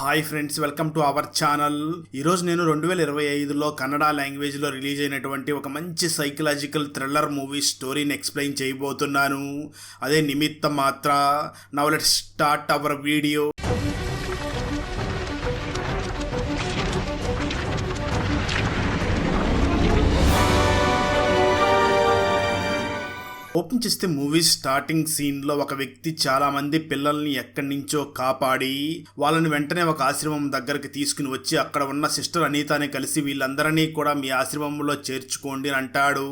Hi friends welcome to our channel. ఈరోజు నేను రెండు వేల ఇరవై ఐదులో కన్నడ లాంగ్వేజ్లో రిలీజ్ అయినటువంటి ఒక మంచి సైకలాజికల్ థ్రిల్లర్ మూవీ స్టోరీని ఎక్స్ప్లెయిన్ చేయబోతున్నాను. అదే నిమిత్త మాత్ర. Now let start our video. Open చేస్తే మూవీ స్టార్టింగ్ సీన్లో ఒక వ్యక్తి చాలా మంది పిల్లల్ని ఎక్కడి నుంచో కాపాడి వాళ్ళని వెంటనే ఒక ఆశ్రమం దగ్గరికి తీసుకుని వచ్చి అక్కడ ఉన్న సిస్టర్ అనితని కలిసి వీళ్ళందరినీ కూడా మీ ఆశ్రమంలో చేర్చుకోండి అని అంటాడు.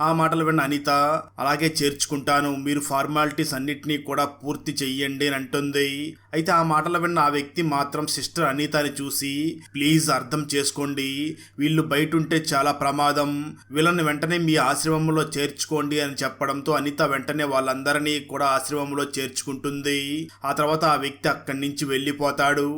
ఆ మాటలు విన్న అనిత అలాగే చేర్చుకుంటాను మీరు ఫార్మాలిటీస్ అన్నిటినీ కూడా పూర్తి చెయ్యండి అని అంటుంది. అయితే ఆ మాటలు విన్న ఆ వ్యక్తి మాత్రం సిస్టర్ అనితని చూసి ప్లీజ్ అర్థం చేసుకోండి. వీళ్ళు బయట ఉంటే చాలా ప్రమాదం. వీళ్ళని వెంటనే మీ ఆశ్రమంలో చేర్చుకోండి అని చెప్పడంతో అనిత వెంటనే వాళ్ళందరినీ కూడా ఆశ్రమంలో చేర్చుకుంటుంది. ఆ తర్వాత ఆ వ్యక్తి అక్కడి నుంచి వెళ్ళిపోతాడు.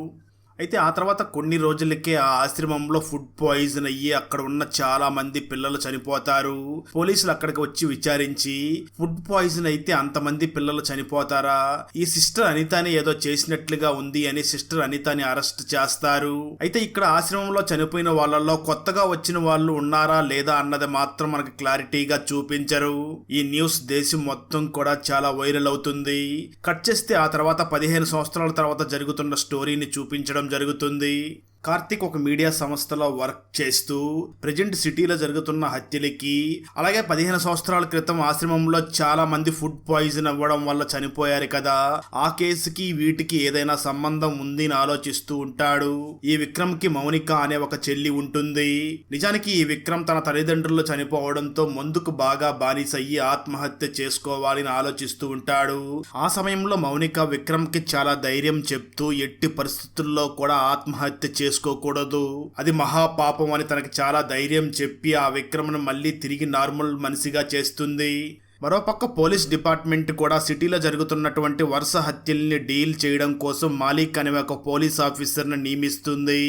అయితే ఆ తర్వాత కొన్ని రోజులకే ఆ ఆశ్రమంలో ఫుడ్ పాయిజన్ అయ్యి అక్కడ ఉన్న చాలా మంది పిల్లలు చనిపోతారు. పోలీసులు అక్కడికి వచ్చి విచారించి ఫుడ్ పాయిజన్ అయితే అంతమంది పిల్లలు చనిపోతారా? ఈ సిస్టర్ అనితాని ఏదో చేసినట్లుగా ఉంది అని సిస్టర్ అనితాని అరెస్ట్ చేస్తారు. అయితే ఇక్కడ ఆశ్రమంలో చనిపోయిన వాళ్ళల్లో కొత్తగా వచ్చిన వాళ్ళు ఉన్నారా లేదా అన్నది మాత్రం మనకి క్లారిటీగా చూపించరు. ఈ న్యూస్ దేశం మొత్తం కూడా చాలా వైరల్ అవుతుంది. కట్ చేస్తే ఆ తర్వాత పదిహేను సంవత్సరాల తర్వాత జరుగుతున్న స్టోరీని చూపించడం జరుగుతుంది. కార్తిక్ ఒక మీడియా సంస్థలో వర్క్ చేస్తూ ప్రజెంట్ సిటీలో జరుగుతున్న హత్యలకి అలాగే పదిహేను సంవత్సరాల క్రితం ఆశ్రమంలో చాలా మంది ఫుడ్ పాయిజన్ అవ్వడం వల్ల చనిపోయారు కదా. ఆ కేసుకి వీటికి ఏదైనా సంబంధం ఉంది అని ఆలోచిస్తూ ఉంటాడు. ఈ విక్రమ్కి మౌనిక అనే ఒక చెల్లి ఉంటుంది. నిజానికి ఈ విక్రమ్ తన తల్లిదండ్రులు చనిపోవడంతో ముందుకు బాగా బానిసయ్యి ఆత్మహత్య చేసుకోవాలని ఆలోచిస్తూ ఉంటాడు. ఆ సమయంలో మౌనిక విక్రమ్కి చాలా ధైర్యం చెప్తూ ఎట్టి పరిస్థితుల్లో కూడా ఆత్మహత్య చేసుకోకూడదు. అది మహాపాపం అని తనకి చాలా ధైర్యం చెప్పి ఆ విక్రమ్ను మళ్ళీ తిరిగి నార్మల్ మనిషిగా చేస్తుంది. మరోపక్క పోలీస్ డిపార్ట్మెంట్ కూడా సిటీలో జరుగుతున్నటువంటి వరుస హత్యల్ని డీల్ చేయడం కోసం మాలిక్ అనే ఒక పోలీస్ ఆఫీసర్ని నియమిస్తుంది.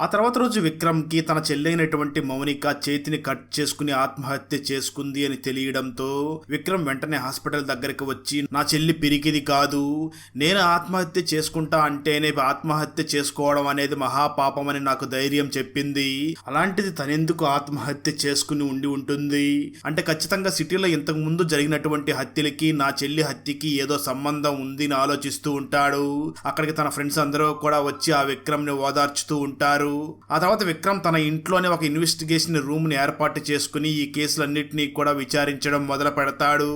ఆ తర్వాత రోజు విక్రమ్కి తన చెల్లైనటువంటి మౌనిక చేతిని కట్ చేసుకుని ఆత్మహత్య చేసుకుంది అని తెలియడంతో విక్రమ్ వెంటనే హాస్పిటల్ దగ్గరికి వచ్చి నా చెల్లి పిరికిది కాదు. నేను ఆత్మహత్య చేసుకుంటా అంటేనే ఆత్మహత్య చేసుకోవడం అనేది మహాపాపం అని నాకు ధైర్యం చెప్పింది. అలాంటిది తనెందుకు ఆత్మహత్య చేసుకుని ఉండి ఉంటుంది? అంటే ఖచ్చితంగా సిటీలో ఇంతకు ముందు జరిగినటువంటి హత్యలకి నా చెల్లి హత్యకి ఏదో సంబంధం ఉంది అని ఆలోచిస్తూ ఉంటాడు. అక్కడికి తన ఫ్రెండ్స్ అందరూ కూడా వచ్చి ఆ విక్రమ్ని ఓదార్చుతూ ఉంటారు. ఆ తర్వాత విక్రమ్ తన ఇంట్లోనే ఒక ఇన్వెస్టిగేషన్ రూమ్ని ఏర్పాటు చేసుకుని ఈ కేసులన్నింటినీ కూడా విచారించడం మొదలు పెడతాడు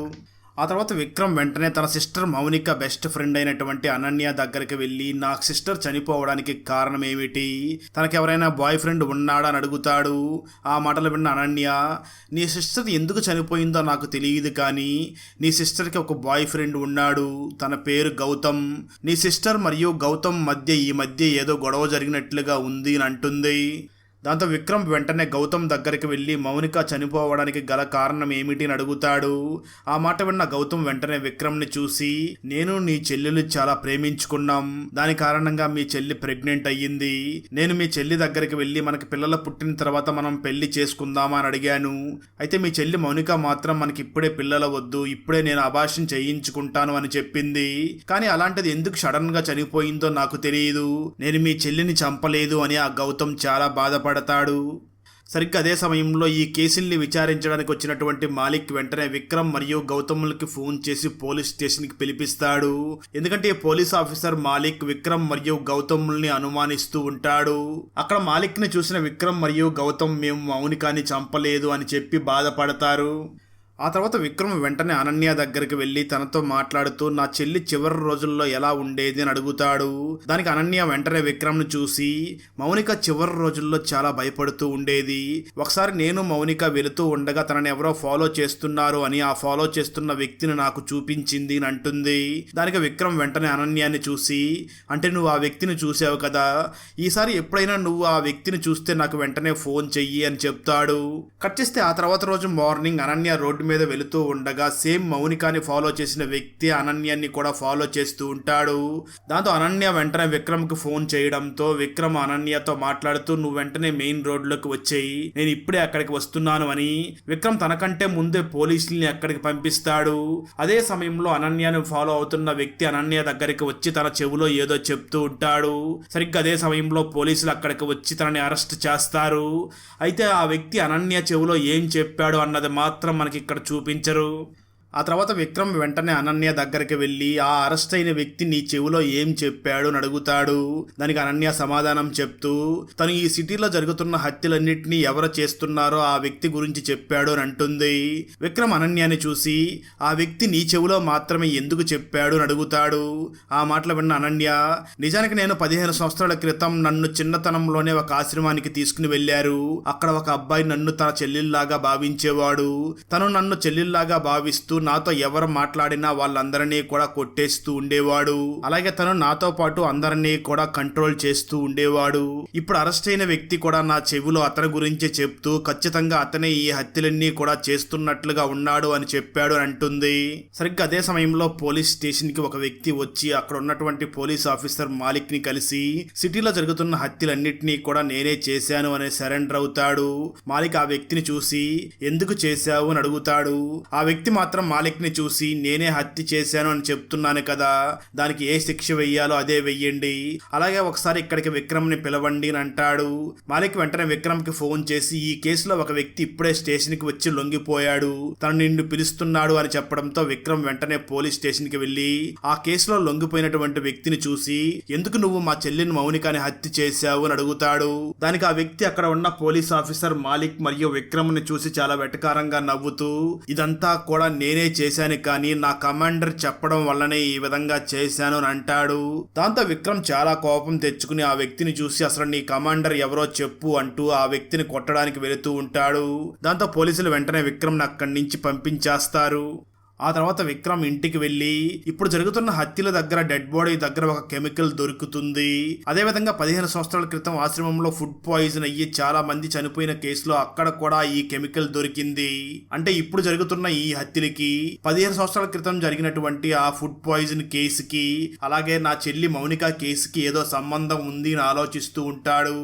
ఆ తర్వాత విక్రమ్ వెంటనే తన సిస్టర్ మౌనిక బెస్ట్ ఫ్రెండ్ అయినటువంటి అనన్య దగ్గరికి వెళ్ళి నా సిస్టర్ చనిపోవడానికి కారణం ఏమిటి? తనకి ఎవరైనా బాయ్ ఫ్రెండ్ ఉన్నాడా? అని అడుగుతాడు. ఆ మాటలు విన్న అనన్య నీ సిస్టర్ ఎందుకు చనిపోయిందో నాకు తెలియదు కానీ నీ సిస్టర్కి ఒక బాయ్ ఫ్రెండ్ ఉన్నాడు. తన పేరు గౌతమ్. నీ సిస్టర్ మరియు గౌతమ్ మధ్య ఈ మధ్య ఏదో గొడవ జరిగినట్లుగా ఉంది అని అంటుంది. దాంతో విక్రమ్ వెంటనే గౌతమ్ దగ్గరికి వెళ్ళి మౌనిక చనిపోవడానికి గల కారణం ఏమిటి? అని అడుగుతాడు. ఆ మాట విన్న గౌతమ్ వెంటనే విక్రమ్ని చూసి నేను నీ చెల్లెలు చాలా ప్రేమించుకున్నాం. దాని కారణంగా మీ చెల్లి ప్రెగ్నెంట్ అయ్యింది. నేను మీ చెల్లి దగ్గరికి వెళ్ళి మనకి పిల్లలు పుట్టిన తర్వాత మనం పెళ్ళి చేసుకుందామా? అని అడిగాను. అయితే మీ చెల్లి మౌనిక మాత్రం మనకి ఇప్పుడే పిల్లల వద్దు. ఇప్పుడే నేను అభాషణ చేయించుకుంటాను అని చెప్పింది. కానీ అలాంటిది ఎందుకు సడన్గా చనిపోయిందో నాకు తెలియదు నేను మీ చెల్లిని చంపలేదు అని ఆ గౌతమ్ చాలా పడతాడు సరిగ్గా అదే సమయంలో ఈ కేసుల్ని విచారించడానికి వచ్చినటువంటి మాలిక్ వెంటనే విక్రమ్ మరియు గౌతములకి ఫోన్ చేసి పోలీస్ స్టేషన్కి పిలిపిస్తాడు. ఎందుకంటే ఈ పోలీస్ ఆఫీసర్ మాలిక్ విక్రమ్ మరియు గౌతముల్ని అనుమానిస్తూ ఉంటాడు. అక్కడ మాలిక్ని చూసిన విక్రమ్ మరియు గౌతమ్ మేము మౌనికాన్ని చంపలేదు అని చెప్పి బాధపడతారు. ఆ తర్వాత విక్రమ్ వెంటనే అనన్య దగ్గరికి వెళ్ళి తనతో మాట్లాడుతూ నా చెల్లి చివరి రోజుల్లో ఎలా ఉండేది? అని అడుగుతాడు. దానికి అనన్య వెంటనే విక్రమ్ను చూసి మౌనిక చివరి రోజుల్లో చాలా భయపడుతూ ఉండేది. ఒకసారి నేను మౌనిక వెళుతూ ఉండగా తనని ఎవరో ఫాలో చేస్తున్నారు అని ఆ ఫాలో చేస్తున్న వ్యక్తిని నాకు చూపించింది అని అంటుంది. దానికి విక్రమ్ వెంటనే అనన్యాన్ని చూసి అంటే నువ్వు ఆ వ్యక్తిని చూసావు కదా? ఈసారి ఎప్పుడైనా నువ్వు ఆ వ్యక్తిని చూస్తే నాకు వెంటనే ఫోన్ చెయ్యి అని చెప్తాడు. కట్ చేస్తే ఆ తర్వాత రోజు మార్నింగ్ అనన్య రోడ్డు రోడ్డు మీద వెళుతూ ఉండగా సేమ్ మౌనికాని ఫాలో చేసిన వ్యక్తి అనన్యాన్ని కూడా ఫాలో చేస్తూ ఉంటాడు. దాంతో అనన్య వెంటనే విక్రమ్కి ఫోన్ చేయడంతో విక్రమ్ అనన్యతో మాట్లాడుతూ నువ్వు వెంటనే మెయిన్ రోడ్లోకి వచ్చేయి. నేను ఇప్పుడే అక్కడికి వస్తున్నాను అని విక్రమ్ తనకంటే ముందే పోలీసుల్ని అక్కడికి పంపిస్తాడు. అదే సమయంలో అనన్యను ఫాలో అవుతున్న వ్యక్తి అనన్య దగ్గరికి వచ్చి తన చెవిలో ఏదో చెప్తూ ఉంటాడు. సరిగ్గా అదే సమయంలో పోలీసులు అక్కడికి వచ్చి తనని అరెస్ట్ చేస్తారు. అయితే ఆ వ్యక్తి అనన్య చెవిలో ఏం చెప్పాడు అన్నది మాత్రం మనకి ఇక్కడ చూపించరు. ఆ తర్వాత విక్రమ్ వెంటనే అనన్య దగ్గరికి వెళ్ళి ఆ అరెస్ట్ అయిన వ్యక్తి నీ చెవిలో ఏం చెప్పాడు? అని అడుగుతాడు. దానికి అనన్య సమాధానం చెప్తూ తను ఈ సిటీలో జరుగుతున్న హత్యలన్నింటినీ ఎవరు చేస్తున్నారో ఆ వ్యక్తి గురించి చెప్పాడు అని అంటుంది. విక్రమ్ అనన్యాని చూసి ఆ వ్యక్తి నీ చెవిలో మాత్రమే ఎందుకు చెప్పాడు? అని అడుగుతాడు. ఆ మాటలు విన్న అనన్య నిజానికి నేను పదిహేను సంవత్సరాల క్రితం నన్ను చిన్నతనంలోనే ఒక ఆశ్రమానికి తీసుకుని వెళ్ళారు. అక్కడ ఒక అబ్బాయి నన్ను తన చెల్లెల్లాగా భావించేవాడు. తను నన్ను చెల్లెల్లాగా భావిస్తూ నాతో ఎవరు మాట్లాడినా వాళ్ళందరినీ కూడా కొట్టేస్తూ ఉండేవాడు. అలాగే తను నాతో పాటు అందరినీ కూడా కంట్రోల్ చేస్తూ ఉండేవాడు. ఇప్పుడు అరెస్ట్ అయిన వ్యక్తి కూడా నా చెవిలో అతని గురించి చెప్తూ ఖచ్చితంగా అతనే ఈ హత్యలన్నీ కూడా చేస్తున్నట్లుగా ఉన్నాడు అని చెప్పాడు అని అంటుంది. సరిగ్గా అదే సమయంలో పోలీస్ స్టేషన్కి ఒక వ్యక్తి వచ్చి అక్కడ ఉన్నటువంటి పోలీస్ ఆఫీసర్ మాలిక్ని కలిసి సిటీలో జరుగుతున్న హత్యలన్నింటినీ కూడా నేనే చేశాను అని సరెండర్ అవుతాడు. మాలిక్ ఆ వ్యక్తిని చూసి ఎందుకు చేశావు? అని అడుగుతాడు. ఆ వ్యక్తి మాత్రం మాలిక్ని చూసి నేనే హత్య చేశాను అని చెప్తున్నాను కదా దానికి ఏ శిక్ష వెయ్యాలో అదే వెయ్యండి. అలాగే ఒకసారి ఇక్కడికి విక్రమ్ని పిలవండి అని అంటాడు. మాలిక్ వెంటనే విక్రమ్కి ఫోన్ చేసి ఈ కేసులో ఒక వ్యక్తి ఇప్పుడే స్టేషన్కి వచ్చి లొంగిపోయాడు. తను నిన్ను పిలుస్తున్నాడు అని చెప్పడంతో విక్రమ్ వెంటనే పోలీస్ స్టేషన్కి వెళ్ళి ఆ కేసులో లొంగిపోయినటువంటి వ్యక్తిని చూసి ఎందుకు నువ్వు మా చెల్లిని మౌనికాని హత్య చేశావు అని అడుగుతాడు. దానికి ఆ వ్యక్తి అక్కడ ఉన్న పోలీస్ ఆఫీసర్ మాలిక్ మరియు విక్రమ్ని చూసి చాలా వెటకారంగా నవ్వుతూ ఇదంతా కూడా నేనే చేశాను కానీ నా కమాండర్ చెప్పడం వల్లనే ఈ విధంగా చేశాను అని అంటాడు. దాంతో విక్రమ్ చాలా కోపం తెచ్చుకుని ఆ వ్యక్తిని చూసి అసలు నీ కమాండర్ ఎవరో చెప్పు అంటూ ఆ వ్యక్తిని కొట్టడానికి వెళుతూ ఉంటాడు. దాంతో పోలీసులు వెంటనే విక్రమ్ని అక్కడి నుంచి పంపించేస్తారు. ఆ తర్వాత విక్రమ్ ఇంటికి వెళ్ళి ఇప్పుడు జరుగుతున్న హత్యల దగ్గర డెడ్ బాడీ దగ్గర ఒక కెమికల్ దొరుకుతుంది. అదేవిధంగా పదిహేను సంవత్సరాల క్రితం ఆశ్రమంలో ఫుడ్ పాయిజన్ అయ్యి చాలా మంది చనిపోయిన కేసులో అక్కడ కూడా ఈ కెమికల్ దొరికింది. అంటే ఇప్పుడు జరుగుతున్న ఈ హత్యలకి పదిహేను సంవత్సరాల క్రితం జరిగినటువంటి ఆ ఫుడ్ పాయిజన్ కేసుకి అలాగే నా చెల్లి మౌనిక కేసుకి ఏదో సంబంధం ఉంది అని ఆలోచిస్తూ ఉంటాడు.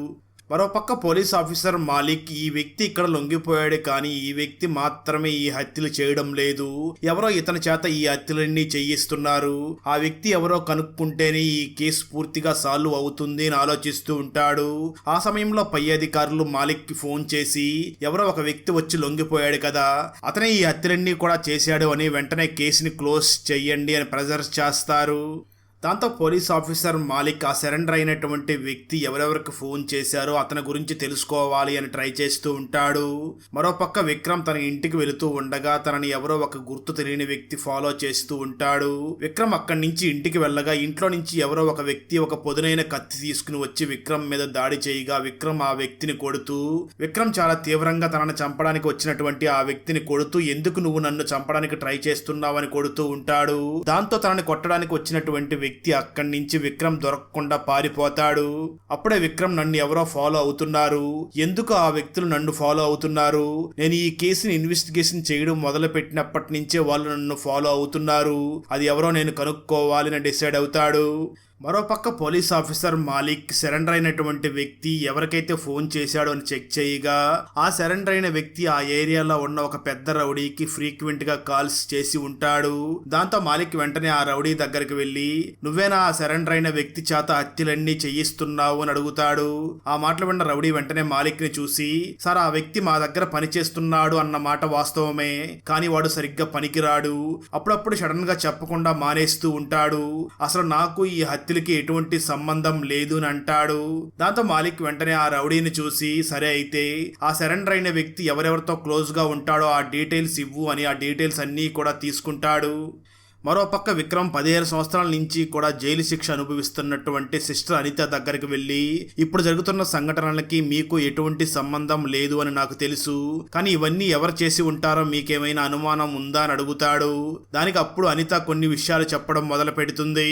మరోపక్క పోలీస్ ఆఫీసర్ మాలిక్ ఈ వ్యక్తి ఇక్కడ లొంగిపోయాడు కానీ ఈ వ్యక్తి మాత్రమే ఈ హత్యలు చేయడం లేదు. ఎవరో ఇతని చేత ఈ హత్యలన్నీ చేయిస్తున్నారు. ఆ వ్యక్తి ఎవరో కనుక్కుంటేనే ఈ కేసు పూర్తిగా సాల్వ్ అవుతుంది అని ఆలోచిస్తూ ఉంటాడు. ఆ సమయంలో పై అధికారులు మాలిక్కి ఫోన్ చేసి ఎవరో ఒక వ్యక్తి వచ్చి లొంగిపోయాడు కదా అతనే ఈ హత్యలన్నీ కూడా చేశాడు అని వెంటనే కేసుని క్లోజ్ చెయ్యండి అని ప్రెజర్ చేస్తారు. దాంతో పోలీస్ ఆఫీసర్ మాలిక్ ఆ సరెండర్ అయినటువంటి వ్యక్తి ఎవరెవరికి ఫోన్ చేశారో అతని గురించి తెలుసుకోవాలి అని ట్రై చేస్తూ ఉంటాడు. మరోపక్క విక్రమ్ తన ఇంటికి వెళుతూ ఉండగా తనని ఎవరో ఒక గుర్తు తెలియని వ్యక్తి ఫాలో చేస్తూ ఉంటాడు. విక్రమ్ అక్కడి నుంచి ఇంటికి వెళ్ళగా ఇంట్లో నుంచి ఎవరో ఒక వ్యక్తి ఒక పొదునైన కత్తి తీసుకుని వచ్చి విక్రమ్ మీద దాడి చేయగా విక్రమ్ ఆ వ్యక్తిని కొడుతూ విక్రమ్ చాలా తీవ్రంగా తనను చంపడానికి వచ్చినటువంటి ఆ వ్యక్తిని కొడుతూ ఎందుకు నువ్వు నన్ను చంపడానికి ట్రై చేస్తున్నావని కొడుతూ ఉంటాడు. దాంతో తనని కొట్టడానికి వచ్చినటువంటి వ్యక్తి అక్కడి నుంచి విక్రమ్ దొరకకుండా పారిపోతాడు. అప్పుడే విక్రమ్ నన్ను ఎవరో ఫాలో అవుతున్నారు. ఎందుకు ఆ వ్యక్తులు నన్ను ఫాలో అవుతున్నారు? నేను ఈ కేసుని ఇన్వెస్టిగేషన్ చేయడం మొదలు పెట్టినప్పటి నుంచే వాళ్ళు నన్ను ఫాలో అవుతున్నారు. అది ఎవరో నేను కనుక్కోవాలని డిసైడ్ అవుతాడు. మరోపక్క పోలీస్ ఆఫీసర్ మాలిక్ సరెండర్ అయినటువంటి వ్యక్తి ఎవరికైతే ఫోన్ చేశాడో అని చెక్ చేయగా ఆ సరెండర్ అయిన వ్యక్తి ఆ ఏరియాలో ఉన్న ఒక పెద్ద రౌడీకి ఫ్రీక్వెంట్గా కాల్స్ చేసి ఉంటాడు. దాంతో మాలిక్ వెంటనే ఆ రౌడీ దగ్గరికి వెళ్ళి నువ్వేనా ఆ సరెండర్ అయిన వ్యక్తి చేత హత్యలన్నీ చేయిస్తున్నావు? అని అడుగుతాడు. ఆ మాటలు విన్న రౌడీ వెంటనే మాలిక్ని చూసి సార్ ఆ వ్యక్తి మా దగ్గర పని చేస్తున్నాడు అన్న మాట వాస్తవమే కానీ వాడు సరిగ్గా పనికిరాడు. అప్పుడప్పుడు సడన్గా చెప్పకుండా మానేస్తూ ఉంటాడు. అసలు నాకు ఈ హత్య హత్యలకి ఎటువంటి సంబంధం లేదు అని అంటాడు. దాంతో మాలిక్ వెంటనే ఆ రౌడీని చూసి సరే అయితే ఆ సరెండర్ అయిన వ్యక్తి ఎవరెవరితో క్లోజ్గా ఉంటాడో ఆ డీటెయిల్స్ ఇవ్వు అని ఆ డీటెయిల్స్ అన్నీ కూడా తీసుకుంటాడు. మరోపక్క విక్రమ్ పదిహేను సంవత్సరాల నుంచి కూడా జైలు శిక్ష అనుభవిస్తున్నటువంటి సిస్టర్ అనిత దగ్గరికి వెళ్ళి ఇప్పుడు జరుగుతున్న సంఘటనలకి మీకు ఎటువంటి సంబంధం లేదు అని నాకు తెలుసు. కానీ ఇవన్నీ ఎవరు చేసి ఉంటారో మీకేమైనా అనుమానం ఉందా అని అడుగుతాడు. దానికి అప్పుడు అనిత కొన్ని విషయాలు చెప్పడం మొదలు పెడుతుంది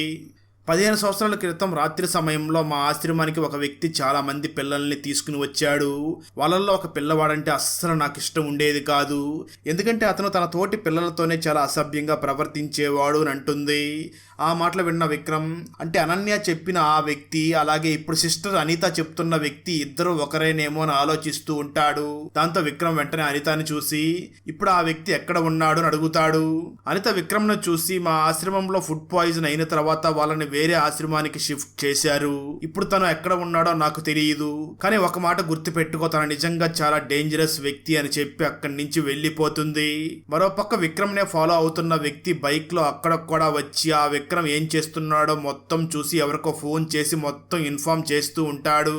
పదిహేను సంవత్సరాల క్రితం రాత్రి సమయంలో మా ఆశ్రమానికి ఒక వ్యక్తి చాలా మంది పిల్లల్ని తీసుకుని వచ్చాడు. వాళ్ళల్లో ఒక పిల్లవాడంటే అస్సలు నాకు ఇష్టం ఉండేది కాదు. ఎందుకంటే అతను తన తోటి పిల్లలతోనే చాలా అసభ్యంగా ప్రవర్తించేవాడు అని అంటుంది. ఆ మాటలు విన్న విక్రమ్ అంటే అనన్య చెప్పిన ఆ వ్యక్తి అలాగే ఇప్పుడు సిస్టర్ అనిత చెప్తున్న వ్యక్తి ఇద్దరు ఒకరేనేమో అని ఆలోచిస్తూ ఉంటాడు. దాంతో విక్రమ్ వెంటనే అనితని చూసి ఇప్పుడు ఆ వ్యక్తి ఎక్కడ ఉన్నాడు? అని అడుగుతాడు. అనిత విక్రమ్ను చూసి మా ఆశ్రమంలో ఫుడ్ పాయిజన్ అయిన తర్వాత వాళ్ళని వేరే ఆశ్రమానికి షిఫ్ట్ చేశారు. ఇప్పుడు తను ఎక్కడ ఉన్నాడో నాకు తెలియదు. కానీ ఒక మాట గుర్తుపెట్టుకో తను నిజంగా చాలా డేంజరస్ వ్యక్తి అని చెప్పి అక్కడి నుంచి వెళ్ళిపోతుంది. మరోపక్క విక్రమ్నే ఫాలో అవుతున్న వ్యక్తి బైక్లో అక్కడ కూడా వచ్చి ఆ వ్యక్తి విక్రమ్ ఏం చేస్తున్నాడో మొత్తం చూసి ఎవరికో ఫోన్ చేసి మొత్తం ఇన్ఫార్మ్ చేస్తూ ఉంటాడు.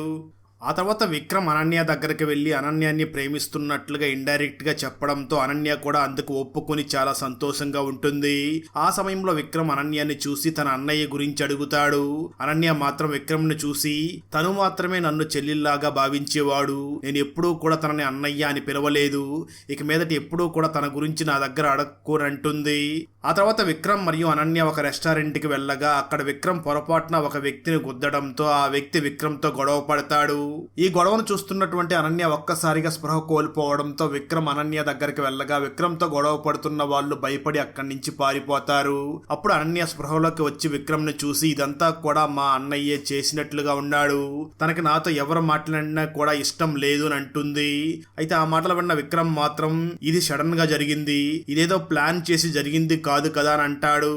ఆ తర్వాత విక్రమ్ అనన్య దగ్గరికి వెళ్ళి అనన్యాన్ని ప్రేమిస్తున్నట్లుగా ఇండైరెక్ట్గా చెప్పడంతో అనన్య కూడా అందుకు ఒప్పుకొని చాలా సంతోషంగా ఉంటుంది. ఆ సమయంలో విక్రమ్ అనన్యాన్ని చూసి తన అన్నయ్య గురించి అడుగుతాడు. అనన్య మాత్రం విక్రమ్ని చూసి తను మాత్రమే నన్ను చెల్లిలాగా భావించేవాడు. నేను ఎప్పుడూ కూడా తనని అన్నయ్య అని పిలవలేదు. ఇక మీదటి ఎప్పుడూ కూడా తన గురించి నా దగ్గర అడగకూరంటుంది ఆ తర్వాత విక్రమ్ మరియు అనన్య ఒక రెస్టారెంట్కి వెళ్ళగా అక్కడ విక్రమ్ పొరపాటున ఒక వ్యక్తిని గుద్దడంతో ఆ వ్యక్తి విక్రమ్తో గొడవ పడతాడు. ఈ గొడవను చూస్తున్నటువంటి అనన్య ఒక్కసారిగా స్పృహ కోల్పోవడంతో విక్రమ్ అనన్య దగ్గరికి వెళ్ళగా విక్రమ్తో గొడవ పడుతున్న వాళ్ళు భయపడి అక్కడి నుంచి పారిపోతారు. అప్పుడు అనన్య స్పృహలోకి వచ్చి విక్రమ్ని చూసి ఇదంతా కూడా మా అన్నయ్యే చేసినట్లుగా ఉన్నాడు. తనకి నాతో ఎవరు మాట్లాడినా కూడా ఇష్టం లేదు అని అంటుంది. అయితే ఆ మాటలు విన్న విక్రమ్ మాత్రం ఇది సడన్గా జరిగింది. ఇదేదో ప్లాన్ చేసి జరిగింది కాదు కదా అని అంటాడు.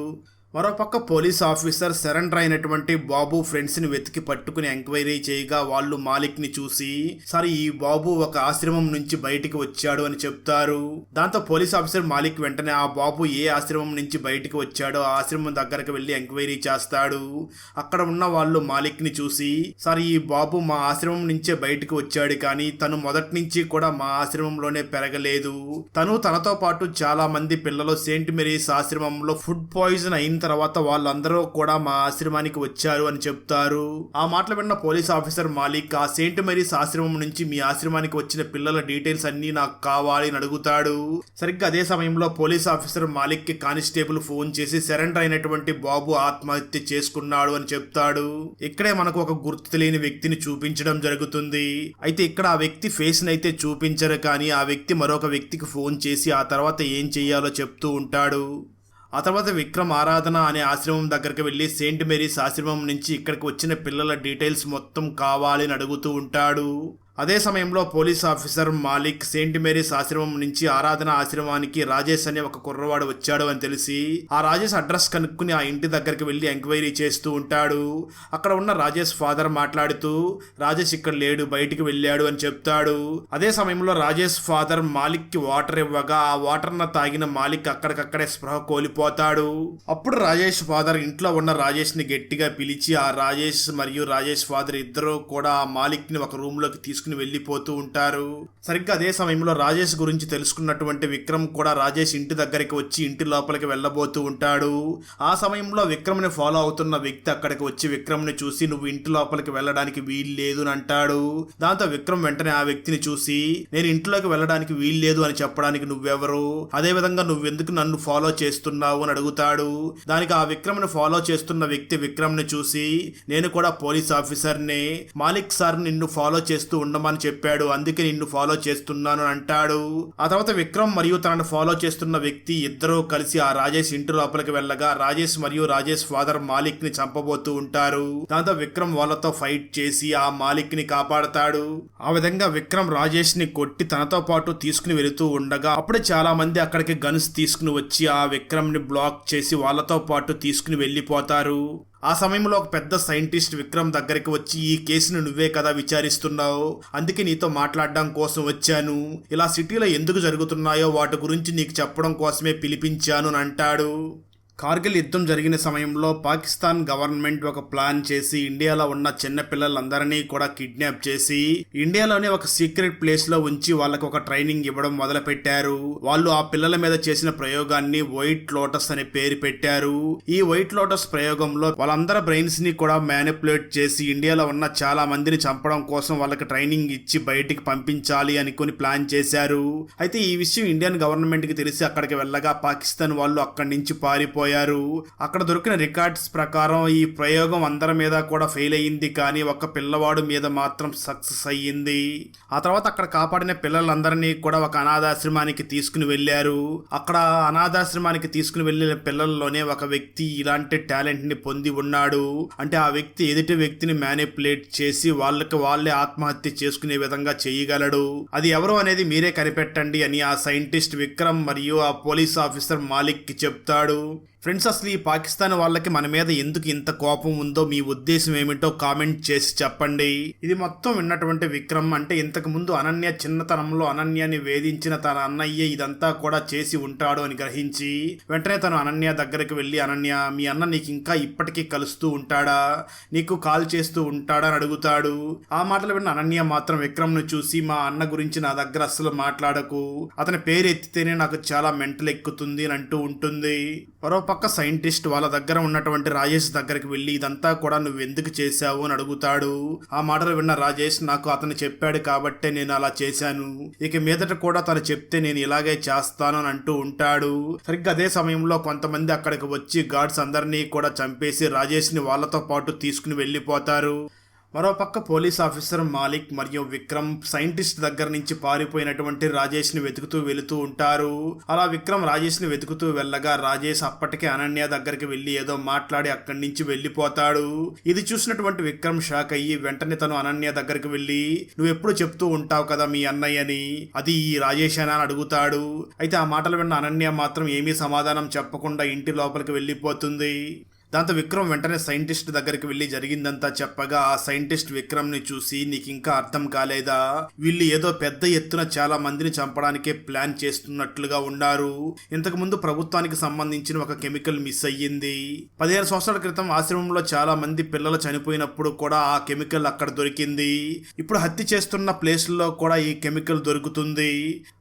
మరోపక్క పోలీస్ ఆఫీసర్ సరెండర్ అయినటువంటి బాబు ఫ్రెండ్స్ని వెతికి పట్టుకుని ఎంక్వైరీ చేయగా వాళ్ళు మాలిక్ని చూసి సరే ఈ బాబు ఒక ఆశ్రమం నుంచి బయటికి వచ్చాడు అని చెప్తారు. దాంతో పోలీస్ ఆఫీసర్ మాలిక్ వెంటనే ఆ బాబు ఏ ఆశ్రమం నుంచి బయటికి వచ్చాడో ఆ ఆశ్రమం దగ్గరకు వెళ్ళి ఎంక్వైరీ చేస్తాడు. అక్కడ ఉన్న వాళ్ళు మాలిక్ని చూసి సరే ఈ బాబు మా ఆశ్రమం నుంచే బయటికి వచ్చాడు కానీ తను మొదటి నుంచి కూడా మా ఆశ్రమంలోనే పెరగలేదు. తను తనతో పాటు చాలా మంది పిల్లలు సెయింట్ మేరీస్ ఆశ్రమంలో ఫుడ్ పాయిజన్ అయిన తర్వాత వాళ్ళందరూ కూడా మా ఆశ్రమానికి వచ్చారు అని చెప్తారు. ఆ మాటలు విన్న పోలీస్ ఆఫీసర్ మాలిక్ ఆ సెయింట్ మేరీస్ ఆశ్రమం నుంచి మీ ఆశ్రమానికి వచ్చిన పిల్లల డీటెయిల్స్ అన్ని నాకు కావాలి అని అడుగుతాడు. సరిగ్గా అదే సమయంలో పోలీస్ ఆఫీసర్ మాలిక్కి కానిస్టేబుల్ ఫోన్ చేసి సరెండర్ అయినటువంటి బాబు ఆత్మహత్య చేసుకున్నాడు అని చెప్తాడు. ఇక్కడే మనకు ఒక గుర్తు తెలియని వ్యక్తిని చూపించడం జరుగుతుంది. అయితే ఇక్కడ ఆ వ్యక్తి ఫేస్ అయితే చూపించరు కానీ ఆ వ్యక్తి మరొక వ్యక్తికి ఫోన్ చేసి ఆ తర్వాత ఏం చెయ్యాలో చెప్తూ ఉంటాడు. ఆ తర్వాత విక్రమ్ ఆరాధన అనే ఆశ్రమం దగ్గరికి వెళ్ళి సెయింట్ మేరీస్ ఆశ్రమం నుంచి ఇక్కడికి వచ్చిన పిల్లల డీటెయిల్స్ మొత్తం కావాలని అడుగుతూ ఉంటాడు. అదే సమయంలో police officer Malik Saint Mary's ఆశ్రమం నుంచి ఆరాధన ఆశ్రమానికి రాజేష్ అనే ఒక కుర్రవాడు వచ్చాడు అని తెలిసి ఆ రాజేష్ అడ్రస్ కనుక్కుని ఆ ఇంటి దగ్గరికి వెళ్ళి ఎంక్వైరీ చేస్తూ ఉంటాడు. అక్కడ ఉన్న రాజేష్ ఫాదర్ మాట్లాడుతూ రాజేష్ ఇక్కడ లేడు బయటికి వెళ్ళాడు అని చెప్తాడు. అదే సమయంలో రాజేష్ ఫాదర్ మాలిక్కి వాటర్ ఇవ్వగా ఆ వాటర్ న తాగిన మాలిక్ అక్కడికక్కడే స్పృహ కోల్పోతాడు. అప్పుడు రాజేష్ ఫాదర్ ఇంట్లో ఉన్న రాజేష్ని గట్టిగా పిలిచి ఆ రాజేష్ మరియు రాజేష్ ఫాదర్ ఇద్దరు కూడా ఆ మాలిక్ని ఒక రూమ్లోకి తీసుకుని వెళ్ళిపోతూ ఉంటారు. సరిగ్గా అదే సమయంలో రాజేష్ గురించి తెలుసుకున్నటువంటి విక్రమ్ కూడా రాజేష్ ఇంటి దగ్గరికి వచ్చి ఇంటి లోపలికి వెళ్ళబోతూ ఉంటాడు. ఆ సమయంలో విక్రమ్ని ఫాలో అవుతున్న వ్యక్తి అక్కడికి వచ్చి విక్రమ్ని చూసి నువ్వు ఇంటి లోపలికి వెళ్ళడానికి వీలు లేదు అని అంటాడు. దాంతో విక్రమ్ వెంటనే ఆ వ్యక్తిని చూసి నేను ఇంట్లోకి వెళ్ళడానికి వీలు లేదు అని చెప్పడానికి నువ్వెవరు? అదే విధంగా నువ్వెందుకు నన్ను ఫాలో చేస్తున్నావు అని అడుగుతాడు. దానికి ఆ విక్రమ్ని ఫాలో చేస్తున్న వ్యక్తి విక్రమ్ని చూసి నేను కూడా పోలీస్ ఆఫీసర్ని. మాలిక్ సార్ నిన్ను ఫాలో చేస్తూ ఉండమని చెప్పాడు. అందుకే నిన్ను ఫాలో చేస్తున్నాను అంటాడు. ఆ తర్వాత విక్రమ్ మరియు తనను ఫాలో చేస్తున్న వ్యక్తి ఇద్దరూ కలిసి ఆ రాజేష్ ఇంటి లోపలికి వెళ్ళగా రాజేష్ మరియు రాజేష్ ఫాదర్ మాలిక్ని చంపబోతూ ఉంటారు. దాంతో విక్రమ్ వాళ్ళతో ఫైట్ చేసి ఆ మాలిక్ని కాపాడతాడు. ఆ విధంగా విక్రమ్ రాజేష్ని కొట్టి తనతో పాటు తీసుకుని వెళుతూ ఉండగా అప్పుడే చాలా మంది అక్కడికి గన్స్ తీసుకుని వచ్చి ఆ విక్రమ్ని బ్లాక్ చేసి వాళ్ళతో పాటు తీసుకుని వెళ్ళిపోతారు. ఆ సమయంలో ఒక పెద్ద సైంటిస్ట్ విక్రమ్ దగ్గరికి వచ్చి ఈ కేసును నువ్వే కదా విచారిస్తున్నావు? అందుకే నీతో మాట్లాడడం కోసం వచ్చాను. ఇలా సిటీలో ఎందుకు జరుగుతున్నాయో వాటి గురించి నీకు చెప్పడం కోసమే పిలిపించాను అని అంటాడు. కార్గిల్ యుద్ధం జరిగిన సమయంలో పాకిస్తాన్ గవర్నమెంట్ ఒక ప్లాన్ చేసి ఇండియాలో ఉన్న చిన్న పిల్లలందరినీ కూడా కిడ్నాప్ చేసి ఇండియాలోనే ఒక సీక్రెట్ ప్లేస్లో ఉంచి వాళ్ళకు ఒక ట్రైనింగ్ ఇవ్వడం మొదలు పెట్టారు వాళ్ళు ఆ పిల్లల మీద చేసిన ప్రయోగాన్ని వైట్ లోటస్ అనే పేరు పెట్టారు. ఈ వైట్ లోటస్ ప్రయోగంలో వాళ్ళందరి బ్రెయిన్స్ని కూడా మ్యానిపులేట్ చేసి ఇండియాలో ఉన్న చాలా మందిని చంపడం కోసం వాళ్ళకి ట్రైనింగ్ ఇచ్చి బయటికి పంపించాలి అనుకుని ప్లాన్ చేశారు. అయితే ఈ విషయం ఇండియన్ గవర్నమెంట్కి తెలిసి అక్కడికి వెళ్ళగా పాకిస్తాన్ వాళ్ళు అక్కడి నుంచి పారిపోయారు. వెళ్ళిపోయారు అక్కడ దొరికిన రికార్డ్స్ ప్రకారం ఈ ప్రయోగం అందరి మీద కూడా ఫెయిల్ అయ్యింది. కానీ ఒక పిల్లవాడు మీద మాత్రం సక్సెస్ అయ్యింది. ఆ తర్వాత అక్కడ కాపాడిన పిల్లలందరినీ కూడా ఒక అనాథాశ్రమానికి తీసుకుని వెళ్ళారు. అక్కడ అనాథాశ్రమానికి తీసుకుని వెళ్ళిన పిల్లల్లోనే ఒక వ్యక్తి ఇలాంటి టాలెంట్ని పొంది ఉన్నాడు. అంటే ఆ వ్యక్తి ఎదుటి వ్యక్తిని మ్యానిపులేట్ చేసి వాళ్ళకి వాళ్ళే ఆత్మహత్య చేసుకునే విధంగా చేయగలడు. అది ఎవరు అనేది మీరే కనిపెట్టండి అని ఆ సైంటిస్ట్ విక్రమ్ మరియు ఆ పోలీస్ ఆఫీసర్ మాలిక్కి చెప్తాడు. ఫ్రెండ్స్ అసలు ఈ పాకిస్తాన్ వాళ్ళకి మన మీద ఎందుకు ఇంత కోపం ఉందో మీ ఉద్దేశం ఏమిటో కామెంట్ చేసి చెప్పండి. ఇది మొత్తం విన్నటువంటి విక్రమ్. అంటే ఇంతకు ముందు అనన్య చిన్నతనంలో అనన్యాన్ని వేధించిన తన అన్నయ్య ఇదంతా కూడా చేసి ఉంటాడు అని గ్రహించి వెంటనే తను అనన్య దగ్గరికి వెళ్ళి అనన్య మీ అన్న నీకు ఇంకా ఇప్పటికీ కలుస్తూ ఉంటాడా? నీకు కాల్ చేస్తూ ఉంటాడా? అని అడుగుతాడు. ఆ మాటలు విన్న అనన్య మాత్రం విక్రమ్ను చూసి మా అన్న గురించి నా దగ్గర అస్సలు మాట్లాడకు. అతని పేరు ఎత్తితేనే నాకు చాలా మెంటల్ ఎక్కుతుంది అని అంటూ ఉంటుంది. పక్క సైంటిస్ట్ వాళ్ళ దగ్గర ఉన్నటువంటి రాజేష్ దగ్గరికి వెళ్ళి ఇదంతా కూడా నువ్వు ఎందుకు చేశావు? అని అడుగుతాడు. ఆ మాటలు విన్న రాజేష్ నాకు అతను చెప్పాడు కాబట్టే నేను అలా చేశాను. ఇక మీదట కూడా తను చెప్తే నేను ఇలాగే చేస్తాను అని అంటూ ఉంటాడు. సరిగ్గా అదే సమయంలో కొంతమంది అక్కడికి వచ్చి గార్డ్స్ అందరినీ కూడా చంపేసి రాజేష్ని వాళ్ళతో పాటు తీసుకుని వెళ్ళిపోతారు. మరోపక్క పోలీస్ ఆఫీసర్ మాలిక్ మరియు విక్రమ్ సైంటిస్ట్ దగ్గర నుంచి పారిపోయినటువంటి రాజేష్ని వెతుకుతూ వెళుతూ ఉంటారు. అలా విక్రమ్ రాజేష్ని వెతుకుతూ వెళ్ళగా రాజేష్ అప్పటికే అనన్య దగ్గరికి వెళ్ళి ఏదో మాట్లాడి అక్కడి నుంచి వెళ్ళిపోతాడు. ఇది చూసినటువంటి విక్రమ్ షాక్ అయ్యి వెంటనే తను అనన్య దగ్గరికి వెళ్ళి నువ్వు ఎప్పుడు చెప్తూ ఉంటావు కదా మీ అన్నయ్యని? అది ఈ రాజేష్ అని అడుగుతాడు. అయితే ఆ మాటలు విన్న అనన్య మాత్రం ఏమీ సమాధానం చెప్పకుండా ఇంటి లోపలికి వెళ్ళిపోతుంది. దాంతో విక్రమ్ వెంటనే సైంటిస్ట్ దగ్గరికి వెళ్ళి జరిగిందంతా చెప్పగా ఆ సైంటిస్ట్ విక్రమ్ని చూసి నీకు ఇంకా అర్థం కాలేదా? వీళ్ళు ఏదో పెద్ద ఎత్తున చాలా మందిని చంపడానికే ప్లాన్ చేస్తున్నట్లుగా ఉన్నారు. ఇంతకు ముందు ప్రభుత్వానికి సంబంధించిన ఒక కెమికల్ మిస్ అయ్యింది. పదిహేను సంవత్సరాల క్రితం ఆశ్రమంలో చాలా మంది పిల్లలు చనిపోయినప్పుడు కూడా ఆ కెమికల్ అక్కడ దొరికింది. ఇప్పుడు హత్య చేస్తున్న ప్లేస్లో కూడా ఈ కెమికల్ దొరుకుతుంది.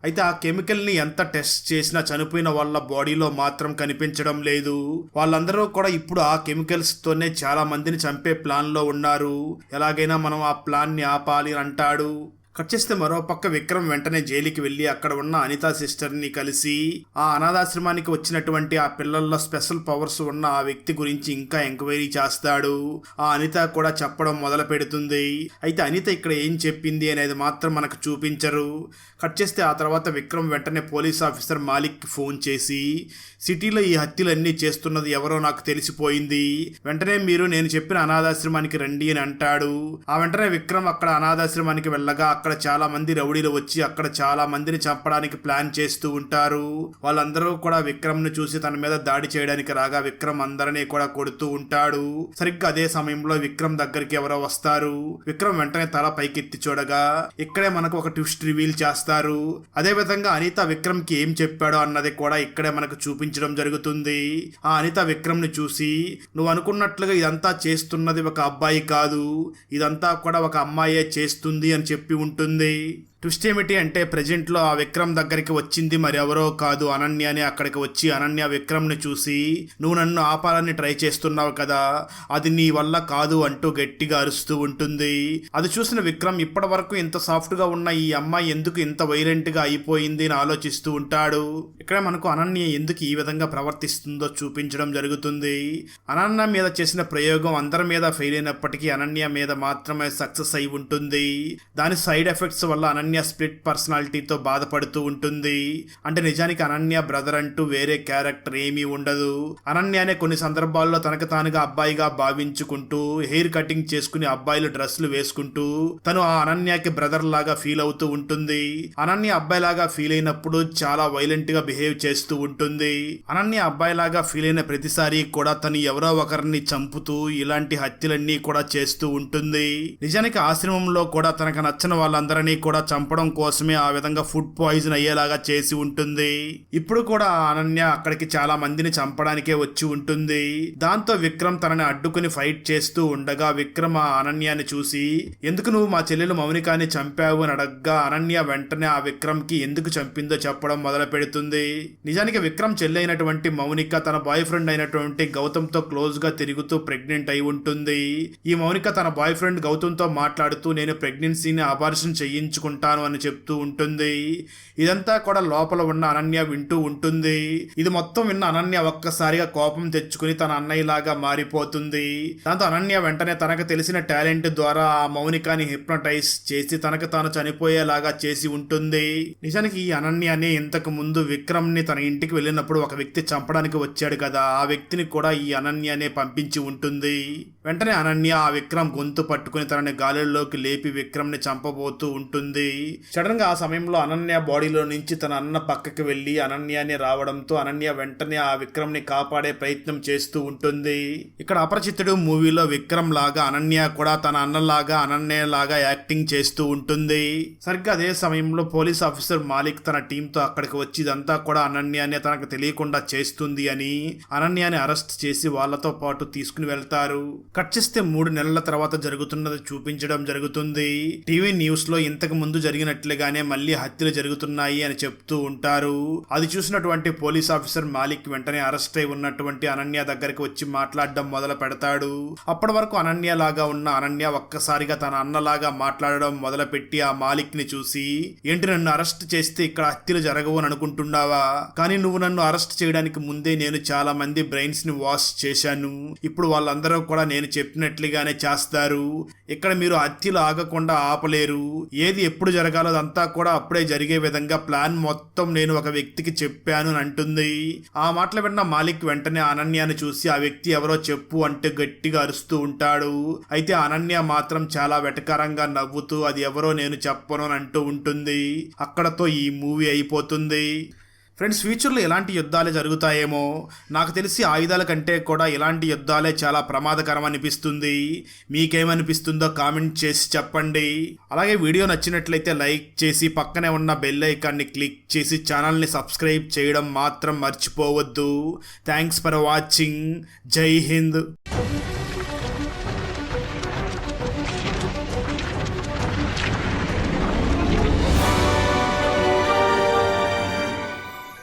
అయితే ఆ కెమికల్ని ఎంత టెస్ట్ చేసినా చనిపోయిన వాళ్ళ బాడీలో మాత్రం కనిపించడం లేదు. వాళ్ళందరూ కూడా ఇప్పుడు ఆ కెమికల్స్ తోనే చాలా మందిని చంపే ప్లాన్లో ఉన్నారు. ఎలాగైనా మనం ఆ ప్లాన్ని ఆపాలి అని అంటాడు. కట్ చేస్తే మరో పక్క విక్రమ్ వెంటనే జైలుకి వెళ్ళి అక్కడ ఉన్న అనితా సిస్టర్ని కలిసి ఆ అనాథాశ్రమానికి వచ్చినటువంటి ఆ పిల్లల్లో స్పెషల్ పవర్స్ ఉన్న ఆ వ్యక్తి గురించి ఇంకా ఎంక్వైరీ చేస్తాడు. ఆ అనిత కూడా చెప్పడం మొదలు పెడుతుంది. అయితే అనిత ఇక్కడ ఏం చెప్పింది అనేది మాత్రం మనకు చూపించరు. కట్ చేస్తే ఆ తర్వాత విక్రమ్ వెంటనే పోలీస్ ఆఫీసర్ మాలిక్ ఫోన్ చేసి సిటీలో ఈ హత్యలన్నీ చేస్తున్నది ఎవరో నాకు తెలిసిపోయింది. వెంటనే మీరు నేను చెప్పిన అనాథాశ్రమానికి రండి అని అంటాడు. ఆ వెంటనే విక్రమ్ అక్కడ అనాథాశ్రమానికి వెళ్ళగా అక్కడ చాలా మంది రౌడీలు వచ్చి అక్కడ చాలా మందిని చంపడానికి ప్లాన్ చేస్తూ ఉంటారు. వాళ్ళందరూ కూడా విక్రమ్ను చూసి తన మీద దాడి చేయడానికి రాగా విక్రమ్ అందరినీ కూడా కొడుతూ ఉంటాడు. సరిగ్గా అదే సమయంలో విక్రమ్ దగ్గరికి ఎవరో వస్తారు. విక్రమ్ వెంటనే తల పైకెత్తి చూడగా ఇక్కడే మనకు ఒక ట్విస్ట్ రివీల్ చేస్తారు. అదే విధంగా అనిత విక్రమ్కి ఏం చెప్పాడో అన్నది కూడా ఇక్కడే మనకు చూపించడం జరుగుతుంది. ఆ అనిత విక్రమ్ని చూసి నువ్వు అనుకున్నట్లుగా ఇదంతా చేస్తున్నది ఒక అబ్బాయి కాదు. ఇదంతా కూడా ఒక అమ్మాయే చేస్తుంది అని చెప్పి ఉంటుంది ఉంటుంది ట్విస్ట్ ఏమిటి అంటే ప్రెజెంట్లో ఆ విక్రమ్ దగ్గరికి వచ్చింది మరి ఎవరో కాదు అనన్యని అక్కడికి వచ్చి అనన్య విక్రమ్ని చూసి నువ్వు నన్ను ఆపాలని ట్రై చేస్తున్నావు కదా అది నీ వల్ల కాదు అంటూ గట్టిగా అరుస్తూ ఉంటుంది. అది చూసిన విక్రమ్ ఇప్పటి వరకు ఇంత సాఫ్ట్గా ఉన్న ఈ అమ్మాయి ఎందుకు ఇంత వైలెంట్గా అయిపోయింది అని ఆలోచిస్తూ ఉంటాడు. ఇక్కడ మనకు అనన్య ఎందుకు ఈ విధంగా ప్రవర్తిస్తుందో చూపించడం జరుగుతుంది. అనన్య మీద చేసిన ప్రయోగం అందరి మీద ఫెయిల్ అయినప్పటికీ అనన్య మీద మాత్రమే సక్సెస్ అయి ఉంటుంది. దాని సైడ్ ఎఫెక్ట్స్ వల్ల అనన్య స్ప్లిట్ పర్సనాలిటీతో బాధపడుతూ ఉంటుంది. అంటే నిజానికి అనన్య బ్రదర్ అంటూ వేరే క్యారెక్టర్ ఏమీ ఉండదు. అనన్యనే కొన్ని సందర్భాల్లో తనకు తానుగా అబ్బాయిగా భావించుకుంటూ హెయిర్ కటింగ్ చేసుకుని అబ్బాయిలు డ్రెస్సులు వేసుకుంటూ తను ఆ అనన్యకి బ్రదర్ లాగా ఫీల్ అవుతూ ఉంటుంది. అనన్య అబ్బాయి లాగా ఫీల్ అయినప్పుడు చాలా వైలెంట్గా బిహేవ్ చేస్తూ ఉంటుంది. అనన్య అబ్బాయి లాగా ఫీల్ అయిన ప్రతిసారి కూడా తను ఎవరో ఒకరిని చంపుతూ ఇలాంటి హత్యలన్నీ కూడా చేస్తూ ఉంటుంది. నిజానికి ఆశ్రమంలో కూడా తనకు నచ్చిన వాళ్ళందరినీ కూడా చంపడం కోసమే ఆ విధంగా ఫుడ్ పాయిజన్ అయ్యేలాగా చేసి ఉంటుంది. ఇప్పుడు కూడా ఆ అనన్య అక్కడికి చాలా మందిని చంపడానికే వచ్చి ఉంటుంది. దాంతో విక్రమ్ తనని అడ్డుకుని ఫైట్ చేస్తూ ఉండగా విక్రమ్ ఆ అనన్యాన్ని చూసి ఎందుకు నువ్వు మా చెల్లెలు మౌనికాని చంపావు? అని అడగ్గా అనన్య వెంటనే ఆ విక్రమ్కి ఎందుకు చంపిందో చెప్పడం మొదలు పెడుతుంది. నిజానికి విక్రమ్ చెల్లి అయినటువంటి మౌనిక తన బాయ్ ఫ్రెండ్ అయినటువంటి గౌతమ్తో క్లోజ్గా తిరుగుతూ ప్రెగ్నెంట్ అయి ఉంటుంది. ఈ మౌనిక తన బాయ్ ఫ్రెండ్ గౌతమ్తో మాట్లాడుతూ నేను ప్రెగ్నెన్సీని అబార్షన్ చేయించుకుంటా చేసుకుంటాను అని చెప్తూ ఉంటుంది. ఇదంతా కూడా లోపల ఉన్న అనన్య వింటూ ఉంటుంది. ఇది మొత్తం విన్న అనన్య ఒక్కసారిగా కోపం తెచ్చుకుని తన అన్నయ్యలాగా మారిపోతుంది. దాంతో అనన్య వెంటనే తనకు తెలిసిన టాలెంట్ ద్వారా ఆ మౌనికాని హిప్నటైజ్ చేసి తనకు తాను చనిపోయేలాగా చేసి ఉంటుంది. నిజానికి ఈ అనన్యని ఇంతకు ముందు విక్రమ్ని తన ఇంటికి వెళ్ళినప్పుడు ఒక వ్యక్తి చంపడానికి వచ్చాడు కదా. ఆ వ్యక్తిని కూడా ఈ అనన్యనే పంపించి ఉంటుంది. వెంటనే అనన్య ఆ విక్రమ్ గొంతు పట్టుకుని తనని గాలిలోకి లేపి విక్రమ్ని చంపబోతూ ఉంటుంది. సడన్గా ఆ సమయంలో అనన్య బాడీలో నుంచి తన అన్న పక్కకి వెళ్ళి అనన్యని రావడంతో అనన్య వెంటనే ఆ విక్రమ్ని కాపాడే ప్రయత్నం చేస్తూ ఉంటుంది. ఇక్కడ అపరిచితుడు మూవీలో విక్రమ్ లాగా అనన్య కూడా తన అన్నలాగా అనన్య లాగా యాక్టింగ్ చేస్తూ ఉంటుంది. సరిగ్గా అదే సమయంలో పోలీస్ ఆఫీసర్ మాలిక్ తన టీంతో అక్కడికి వచ్చి ఇదంతా కూడా అనన్యనే తనకు తెలియకుండా చేస్తుంది అని అనన్యాన్ని అరెస్ట్ చేసి వాళ్ళతో పాటు తీసుకుని వెళ్తారు. కట్ చేస్తే మూడు నెలల తర్వాత జరుగుతున్నది చూపించడం జరుగుతుంది. టీవీ న్యూస్లో ఇంతకు ముందు జరిగినట్లుగానే మళ్ళీ హత్యలు జరుగుతున్నాయి అని చెప్తూ ఉంటారు. అది చూసినటువంటి పోలీస్ ఆఫీసర్ మాలిక్ వెంటనే అరెస్ట్ అయి ఉన్నటువంటి అనన్య దగ్గరికి వచ్చి మాట్లాడడం మొదలు పెడతాడు. అప్పటి వరకు అనన్య లాగా ఉన్న అనన్య ఒక్కసారిగా తన అన్నలాగా మాట్లాడడం మొదలుపెట్టి ఆ మాలిక్ని చూసి ఏంటి నన్ను అరెస్ట్ చేస్తే ఇక్కడ హత్యలు జరగవు అని అనుకుంటున్నావా? కానీ నువ్వు నన్ను అరెస్ట్ చేయడానికి ముందే నేను చాలా మంది బ్రెయిన్స్ని వాష్ చేశాను. ఇప్పుడు వాళ్ళందరూ కూడా నేను చెప్పినట్లుగానే చేస్తారు. ఇక్కడ మీరు హత్యలు ఆగకుండా ఆపలేరు. ఏది ఎప్పుడు జరగాలో అదంతా కూడా అప్పుడే జరిగే విధంగా ప్లాన్ మొత్తం నేను ఒక వ్యక్తికి చెప్పాను అని అంటుంది. ఆ మాటలు విన్న మాలిక్ వెంటనే అనన్యాన్ని చూసి ఆ వ్యక్తి ఎవరో చెప్పు అంటే గట్టిగా అరుస్తూ ఉంటాడు. అయితే అనన్య మాత్రం చాలా వెటకారంగా నవ్వుతూ అది ఎవరో నేను చెప్పను అని అంటూ ఉంటుంది. అక్కడతో ఈ మూవీ అయిపోతుంది. ఫ్రెండ్స్ ఫ్యూచర్లో ఎలాంటి యుద్ధాలే జరుగుతాయేమో? నాకు తెలిసి ఆయుధాల కంటే కూడా ఇలాంటి యుద్ధాలే చాలా ప్రమాదకరం అనిపిస్తుంది. మీకేమనిపిస్తుందో కామెంట్ చేసి చెప్పండి. అలాగే వీడియో నచ్చినట్లయితే లైక్ చేసి పక్కనే ఉన్న బెల్ ఐకాన్ని క్లిక్ చేసి ఛానల్ని సబ్స్క్రైబ్ చేయడం మాత్రం మర్చిపోవద్దు. థ్యాంక్స్ ఫర్ వాచింగ్ జై హింద్.